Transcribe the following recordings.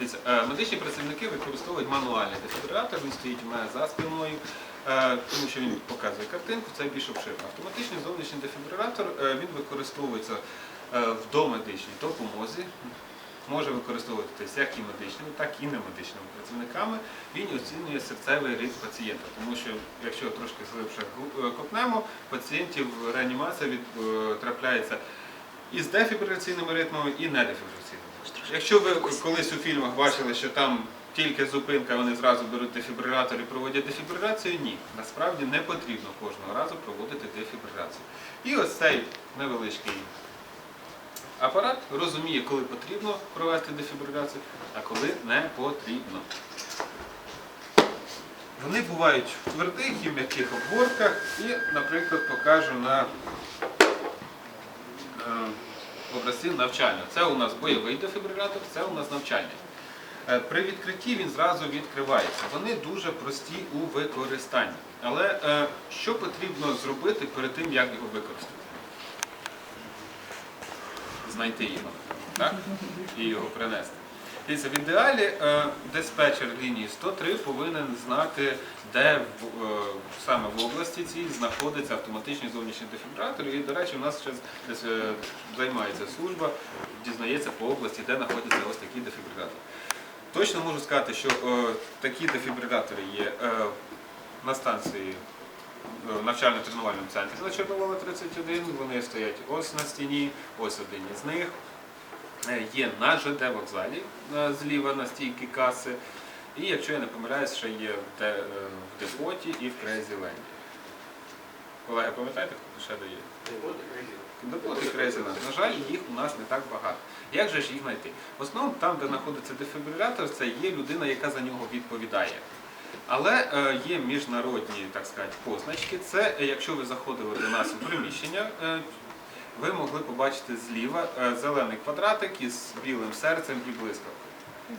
Е, медичні працівники використовують мануальний дефібрилятор, він стоїть у мене за спиною, е, тому що він показує картинку, це більш обширно. Автоматичний зовнішній дефібрилятор е, він використовується в домедичній допомозі. Може використовуватися як і медичними, так і немедичними працівниками. Він оцінює серцевий ритм пацієнта, тому що якщо трошки глибше копнемо, пацієнтів реанімація від, трапляється і з дефібриляційними ритмами, і недефібриляційними. Якщо ви колись у фільмах бачили, що там тільки зупинка, вони зразу беруть дефібрилятор і проводять дефібриляцію, ні. Насправді не потрібно кожного разу проводити дефібриляцію. І ось цей невеличкий апарат розуміє, коли потрібно провести дефібриляцію, а коли не потрібно. Вони бувають в твердих і м'яких обгорках, і, наприклад, покажу на образці навчання. Це у нас бойовий дефібрилятор, це у нас навчальний. Е, При відкритті він зразу відкривається. Вони дуже прості у використанні. Але е, що потрібно зробити перед тим, як його використати? Знайти його, так? І його принести. Дивіться, в ідеалі е, диспетчер лінії 103 повинен знати, де е, саме в області цій знаходиться автоматичний зовнішній дефібрилятор. І, до речі, у нас десь е, займається служба, дізнається по області, де знаходяться ось такі дефібрилятори. Точно можу сказати, що такі дефібрилятори є на станції навчально-тренувальному центрі на Чорновола 31. Вони стоять ось на стіні, ось один із них. Е, Є на ЖД вокзалі е, зліва на стійки каси. І якщо я не помиляюсь, ще є в е, депоті і в Крейзіленді. Колеги, пам'ятаєте, хто ще дає? Депот і Крейзіленд. На жаль, їх у нас не так багато. Як же ж їх знайти? В основному там, де знаходиться дефібрилятор, це є людина, яка за нього відповідає. Але є міжнародні, так сказати, позначки. Це якщо ви заходили до нас у приміщення, ви могли побачити зліва е, зелений квадратик із білим серцем і блискавкою.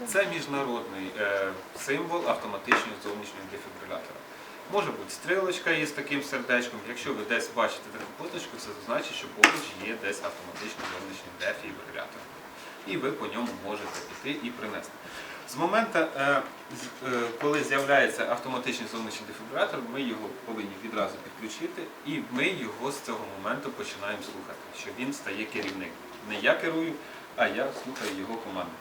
Це міжнародний е, символ автоматичного зовнішнього дефібрилятора. Може бути стрілочка із таким сердечком. Якщо ви десь бачите таку позначку, це значить, що поруч є десь автоматичний зовнішній дефібрилятор. І ви по ньому можете піти і принести. З моменту, е, е, коли з'являється автоматичний зовнішній дефібрилятор, ми його повинні відразу підключити, і ми його з цього моменту починаємо слухати, що він стає керівником. Не я керую, а я слухаю його команду.